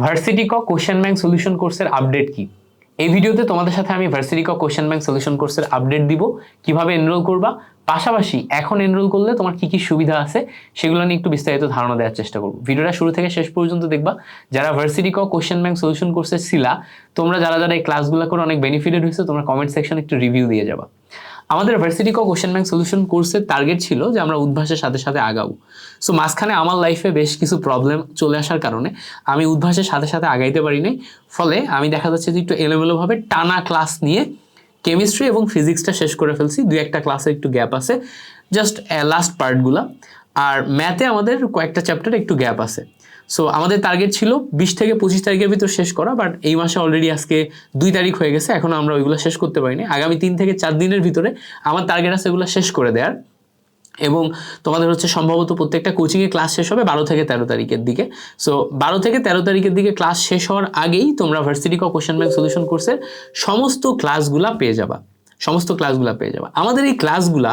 Varsity ক question bank solution কোর্সের update কি? এই ভিডিওতে তোমাদের সাথে আমি ভার্সিটি ক কোশ্চেন ব্যাংক সলিউশন কোর্সের আপডেট দিব, কীভাবে এনরোল করবা, পাশাপাশি এখন এনরোল করলে তোমার কি কি সুবিধা আছে, সেগুলো নিয়ে একটু বিস্তারিত ধারণা দেওয়ার চেষ্টা করব। ভিডিওটা শুরু থেকে শেষ পর্যন্ত দেখবা, যারা ভার্সিটি ক কোশ্চেন ব্যাংক সলিউশন কোর্সে ছিলা তোমরা যারা যারা এই ক্লাসগুলো করে অনেক বেনিফিটেড হয়েছে, তোমরা কমেন্ট সেকশনে একটু রিভিউ দিয়ে যাবা। আমাদের ভার্সিটি ক কোশ্চেন ব্যাংক সলিউশন কোর্সের টার্গেট ছিল যে আমরা উদ্ভাসের সাথে সাথে আগাবো। সো মাঝখানে আমার লাইফে বেশ কিছু প্রবলেম চলে আসার কারণে আমি উদ্ভাসের সাথে সাথে আগাইতে পারি নাই। ফলে আমি দেখা যাচ্ছে যে একটু এলোমেলোভাবে টানা ক্লাস নিয়ে কেমিস্ট্রি এবং ফিজিক্সটা শেষ করে ফেলছি। দুই একটা ক্লাসে একটু গ্যাপ আছে। জাস্ট লাস্ট পার্টগুলা আর ম্যাথে আমাদের কয়েকটা চ্যাপ্টার একটু গ্যাপ আছে। সো আমাদের টার্গেট ছিল বিশ থেকে পঁচিশ তারিখের ভিতর শেষ করা বাট এই মাসে অলরেডি আজকে দুই তারিখ হয়ে গেছে এখনও আমরা ওইগুলো শেষ করতে পারিনি। আগামী তিন থেকে চার দিনের ভিতরে আমার টার্গেট আছে এগুলো শেষ করে দেওয়ার এবং তোমাদের হচ্ছে সম্ভবত প্রত্যেকটা কোচিংয়ে ক্লাস শেষ হবে বারো থেকে তেরো তারিখের দিকে। সো বারো থেকে তেরো তারিখের দিকে ক্লাস শেষ হওয়ার আগেই তোমরা ভার্সিটি ক কোশ্চেন ব্যাংক সলিউশন কোর্সের সমস্ত ক্লাসগুলা পেয়ে যাবা। সমস্ত ক্লাসগুলা পেয়ে যাবা। আমাদের এই ক্লাসগুলা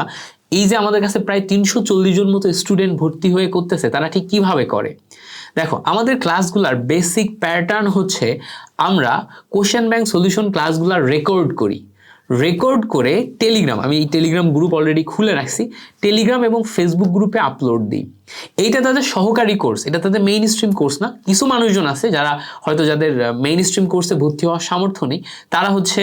এই যে আমাদের কাছে প্রায় তিনশো চল্লিশ জন মতো স্টুডেন্ট ভর্তি হয়ে করতেছে, তারা ঠিক কীভাবে করে? দেখো, আমাদের ক্লাসগুলার বেসিক প্যাটার্ন হচ্ছে আমরা কোশ্চেন ব্যাংক সলিউশন ক্লাসগুলার রেকর্ড করি। রেকর্ড করে টেলিগ্রাম আমি এই টেলিগ্রাম গ্রুপ অলরেডি খুলে রাখছি। টেলিগ্রাম এবং ফেসবুক গ্রুপে আপলোড দিই। এইটা তাদের সহকারী কোর্স এটা তাদের মেইন স্ট্রিম কোর্স না। কিছু মানুষজন আছে যারা হয়তো যাদের মেইন স্ট্রিম কোর্সে ভর্তি হওয়ার সামর্থ্য নেই, তারা হচ্ছে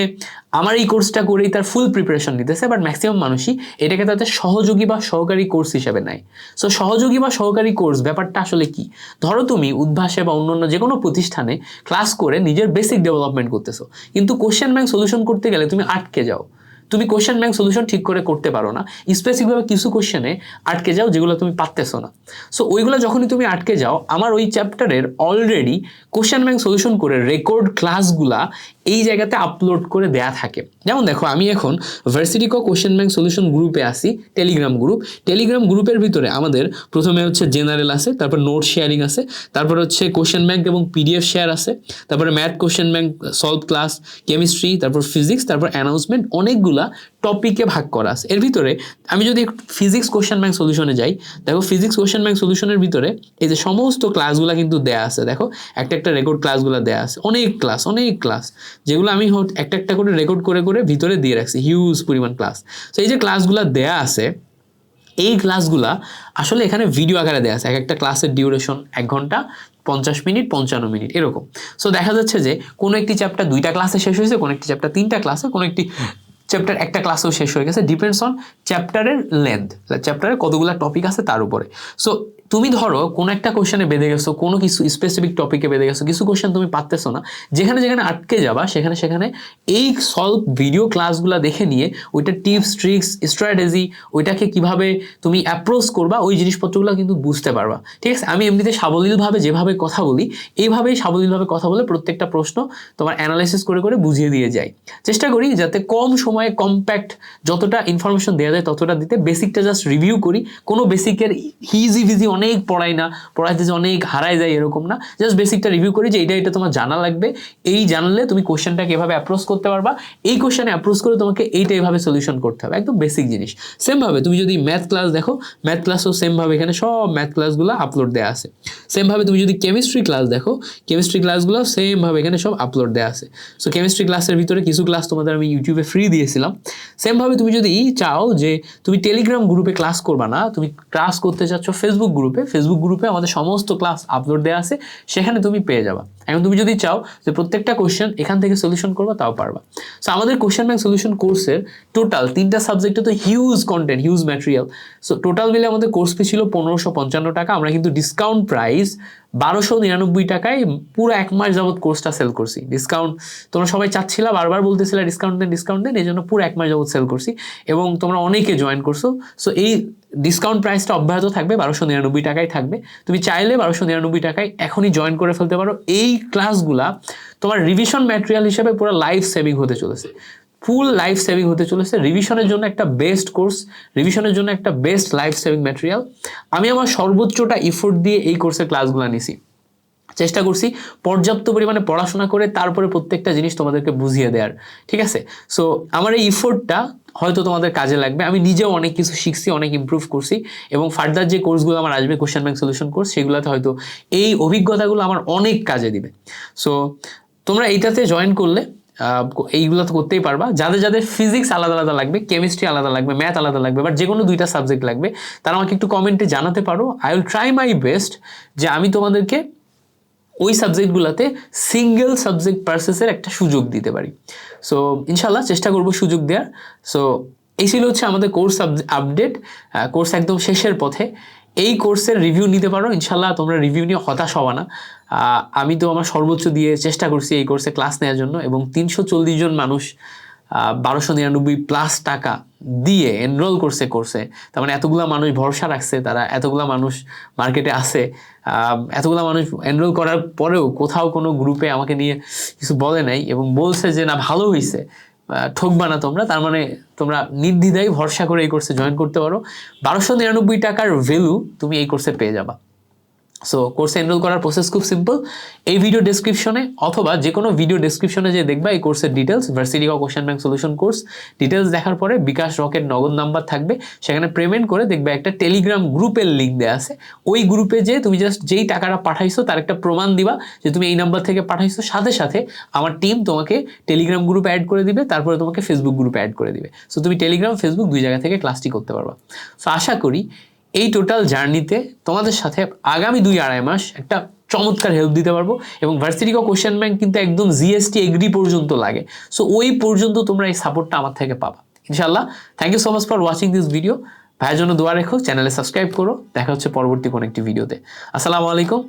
আমার এই কোর্সটা করেই তার ফুল প্রিপারেশন নিতেছে বাট ম্যাক্সিমাম মানুষই এটাকে তাদের সহযোগী বা সহকারী কোর্স হিসেবে নেয়। সো সহযোগী বা সহকারী কোর্স ব্যাপারটা আসলে কি? ধরো তুমি উদ্ভাসে বা অন্যান্য যে কোনো প্রতিষ্ঠানে ক্লাস করে নিজের বেসিক ডেভেলপমেন্ট করতেছো, কিন্তু কোশ্চেন ব্যাংক সলিউশন করতে গেলে তুমি আটকে যাও। তুমি কোশ্চেন ব্যাংক সলিউশন ঠিক করে করতে পারো না। স্পেসিফিকভাবে কিছু কোশ্চেনে আটকে যাও যেগুলো তুমি পারতেছো না। সো ওইগুলো যখনই তুমি আটকে যাও, আমার ওই চ্যাপ্টারের অলরেডি কোশ্চেন ব্যাংক সলিউশন করে রেকর্ড ক্লাসগুলা এই জায়গাতে আপলোড করে দেয়া থাকে। যেমন দেখো, আমি এখন ভার্সিটি কো কোশ্চেন ব্যাংক সলিউশন গ্রুপে আসি টেলিগ্রাম গ্রুপ টেলিগ্রাম গ্রুপের ভিতরে আমাদের প্রথমে হচ্ছে জেনারেল আছে, তারপর নোট শেয়ারিং আছে, তারপর হচ্ছে কোশ্চেন ব্যাংক এবং পিডিএফ শেয়ার আছে, তারপরে math question bank solve class chemistry তারপর ফিজিক্স তারপর অ্যানাউন্সমেন্ট অনেকগুলা টপিকে ভাগ করা আছে। এর ভিতরে আমি যদি ফিজিক্স কোশ্চেন ব্যাংক সলিউশনে যাই, দেখো ফিজিক্স কোশ্চেন ব্যাংক সলিউশনের ভিতরে এই যে সমস্ত ক্লাসগুলো কিন্তু দেয়া আছে। দেখো একটা একটা রেকর্ড ক্লাসগুলো দেয়া আছে। অনেক ক্লাস অনেক ক্লাস যেগুলো আমি একটা একটা করে রেকর্ড করে করে ভিতরে দিয়ে রাখছি। হিউজ পরিমাণ ক্লাস তো এই যে ক্লাসগুলো দেয়া আছে, এই ক্লাসগুলা আসলে এখানে ভিডিও আকারে দেওয়া আছে। এক একটা ক্লাসের ডিউরেশন এক ঘণ্টা, পঞ্চাশ মিনিট, পঞ্চান্ন মিনিট, এরকম। সো দেখা যাচ্ছে যে কোনো একটি চ্যাপ্টার দুইটা ক্লাসে শেষ হয়েছে, কোনো একটি চ্যাপ্টার তিনটা ক্লাসে কোনো একটি চ্যাপ্টার একটা ক্লাসেও শেষ হয়ে গেছে। ডিপেন্ডস অন চ্যাপ্টারের লেন্থ চ্যাপ্টারের কতগুলো টপিক আছে তার উপরে। সো তুমি ধরো কোনো একটা কোশ্চেনে বেঁধে গেছো, কোনো কিছু স্পেসিফিক টপিকে বেঁধে গেছো, কিছু কোশ্চেন তুমি পারতেছো না, যেখানে যেখানে আটকে যাবা, সেখানে সেখানে এই সলভ ভিডিও ক্লাসগুলো দেখে নিয়ে ওইটা টিপস ট্রিক্স স্ট্র্যাটেজি ওইটাকে কীভাবে তুমি অ্যাপ্রোচ করবা, ওই জিনিসপত্রগুলো কিন্তু বুঝতে পারবা। ঠিক আছে? আমি এমনিতে সাবলীলভাবে যেভাবে কথা বলি, এইভাবেই সাবলীলভাবে কথা বলে প্রত্যেকটা প্রশ্ন তোমার অ্যানালাইসিস করে করে বুঝিয়ে দিয়ে যাই। চেষ্টা করি যাতে কম সময়ে কম্প্যাক্ট যতটা ইনফরমেশন দেওয়া যায় ততটা দিতে বেসিকটা জাস্ট রিভিউ করি, কোনো বেসিকের হিজি ভিজি অনেক পড়াই না, পড়াইতে যে অনেক হারায় যায় এরকম না। জাস্ট বেসিকটা রিভিউ করি যে এটা এটা তোমার জানা লাগবে। এই জানলে তুমি কোশ্চেনটাকে এভাবে অ্যাপ্রোচ করতে পারবা। এই কোশ্চেনে অ্যাপ্রোচ করে তোমাকে এইটা এইভাবে সলিউশন করতে হবে। একদম বেসিক জিনিস। সেমভাবে তুমি যদি ম্যাথ ক্লাস দেখো ম্যাথ ক্লাসও সেমভাবে এখানে সব ম্যাথ ক্লাসগুলো আপলোড দেওয়া আছে। সেমভাবে তুমি যদি কেমিস্ট্রি ক্লাস দেখো কেমিস্ট্রি ক্লাসগুলো সেমভাবে এখানে সব আপলোড দেওয়া আছে। সো কেমিস্ট্রি ক্লাসের ভিতরে কিছু ক্লাস তোমাদের আমি ইউটিউবে ফ্রি দিয়েছিলাম। সেমভাবে তুমি যদি চাও যে, তুমি টেলিগ্রাম গ্রুপে ক্লাস করবা না, তুমি ক্লাস করতে চাচ্ছ ফেসবুক গ্রুপে ফেসবুক গ্রুপে আমাদের সমস্ত ক্লাস আপলোড দেওয়া আছে সেখানে তুমি পেয়ে যাবা। এখন তুমি যদি চাও যে প্রত্যেকটা কোশ্চেন এখান থেকে সলিউশন করবা, তাও পারবা। সো আমাদের কোশ্চেন ব্যাংক সলিউশন কোর্সের টোটাল তিনটা সাবজেক্টে তো huge content huge material so total মিলে আমাদের কোর্স ফি ছিল পনেরোশো পঞ্চান্ন টাকা। আমরা কিন্তু ডিসকাউন্ট প্রাইস বারোশো নিরানব্বই টাকায় পুরো এক মাস যাবৎ কোর্সটা সেল করছি। ডিসকাউন্ট তোমরা সবাই চাচ্ছিলা, বারবার বলতেছিলে ডিসকাউন্ট দেন ডিসকাউন্ট দেন এই জন্য পুরো এক মাস যাবৎ সেল করছি। এবং তোমরা অনেকে জয়েন করছ। সো এই ডিসকাউন্ট প্রাইসটা অব্যাহত থাকবে, বারোশো নিরানব্বই টাকায় থাকবে। তুমি চাইলে বারোশো নিরানব্বই টাকায় এখনই জয়েন করে ফেলতে পারো। এই ক্লাসগুলা তোমার রিভিশন ম্যাটেরিয়াল হিসেবে পুরো লাইফ সেভিং হতে চলেছে। ফুল লাইফ সেভিং হতে চলেছে। রিভিশনের জন্য একটা বেস্ট কোর্স রিভিশনের জন্য একটা বেস্ট লাইফ সেভিং ম্যাটেরিয়াল আমি আমার সর্বোচ্চটা ইফোর্ট দিয়ে এই কোর্সের ক্লাসগুলো নিছি। চেষ্টা করছি পর্যাপ্ত পরিমাণে পড়াশোনা করে তারপরে প্রত্যেকটা জিনিস তোমাদেরকে বুঝিয়ে দেওয়ার ঠিক আছে? সো আমার এই ইফোর্টটা হয়তো তোমাদের কাজে লাগবে। আমি নিজেও অনেক কিছু শিখছি, অনেক ইম্প্রুভ করছি এবং ফার্দার যে কোর্সগুলো আমার আসবে কোশ্চেন ব্যাংক সলিউশন কোর্স সেগুলোতে হয়তো এই অভিজ্ঞতাগুলো আমার অনেক কাজে দিবে। সো তোমরা এইটাতে জয়েন করলে এইগুলো তো করতেই পারবা। যাদের যাদের ফিজিক্স আলাদা আলাদা লাগবে কেমিস্ট্রি আলাদা লাগবে ম্যাথ আলাদা লাগবে বাট যে কোনো দুইটা সাবজেক্ট লাগবে, তারা আমাকে একটু কমেন্টে জানাতে পারো। I will try my best যে আমি তোমাদেরকে ওই সাবজেক্টগুলোতে সিঙ্গেল সাবজেক্ট পার্সেসের একটা সুযোগ দিতে পারি। সো ইনশাল্লাহ চেষ্টা করব সুযোগ দেওয়ার সো এই ছিল হচ্ছে আমাদের কোর্স আপডেট কোর্স একদম শেষের পথে। এই কোর্সের রিভিউ নিতে পারো। ইনশাল্লাহ তোমরা রিভিউ নিয়ে হতাশ হওয়া না। আমি তো আমার সর্বোচ্চ দিয়ে চেষ্টা করছি এই কোর্সে ক্লাস নেওয়ার জন্য এবং তিনশো চল্লিশ জন মানুষ বারোশো নিরানব্বই প্লাস টাকা দিয়ে এনরোল করছে করছে। তার মানে এতগুলা মানুষ ভরসা রাখছে, তারা এতগুলা মানুষ মার্কেটে আছে। এতগুলা মানুষ এনরোল করার পরেও কোথাও কোনো গ্রুপে আমাকে নিয়ে কিছু বলে নাই এবং বলছে যে, না, ভালো হয়েছে ঠকবা না তোমরা। তার মানে তোমরা নির্দ্বিধায় ভরসা করে এই কোর্সে জয়েন করতে পারো। বারোশো নিরানব্বই টাকার ভ্যালু তুমি এই কোর্সে পেয়ে যাবা। সো কোর্সে এনরোল করার প্রসেস খুব সিম্পল এই ভিডিও ডেসক্রিপশনে অথবা যে কোনো ভিডিও ডেসক্রিপশনে যে দেখবা এই কোর্সের details varsity of question bank solution course details দেখার পরে বিকাশ রকেট নগদ নাম্বার থাকবে। সেখানে পেমেন্ট করে দেখবে একটা টেলিগ্রাম গ্রুপের লিঙ্ক দেওয়া আছে। ওই গ্রুপে যে তুমি জাস্ট যেই টাকাটা পাঠাইছো, তার একটা প্রমাণ দিবা যে তুমি এই নাম্বার থেকে পাঠাইছো। সাথে সাথে আমার টিম তোমাকে টেলিগ্রাম গ্রুপে অ্যাড করে দিবে, তারপরে তোমাকে ফেসবুক গ্রুপে অ্যাড করে দিবে। সো তুমি টেলিগ্রাম ফেসবুক দুই জায়গা থেকে ক্লাসটি করতে পারবা। সো আশা করি এই টোটাল জার্নিতে তোমাদের সাথে আগামী দুই আড়াই মাস একটা চমৎকার হেল্প দিতে পারব এবং ভার্সিটিকা কোশ্চেন ব্যাংক কিন্তু একদম জিএসটি এগ্রি পর্যন্ত লাগে। সো ওই পর্যন্ত তোমরা এই সাপোর্টটা আমার থেকে পাবা। ইনশাল্লাহ thank you so much for watching this video ভাইয়ের জন্য দোয়া রেখো চ্যানেলে সাবস্ক্রাইব করো। দেখা হচ্ছে পরবর্তী কোনো একটি ভিডিওতে আসসালামু আলাইকুম।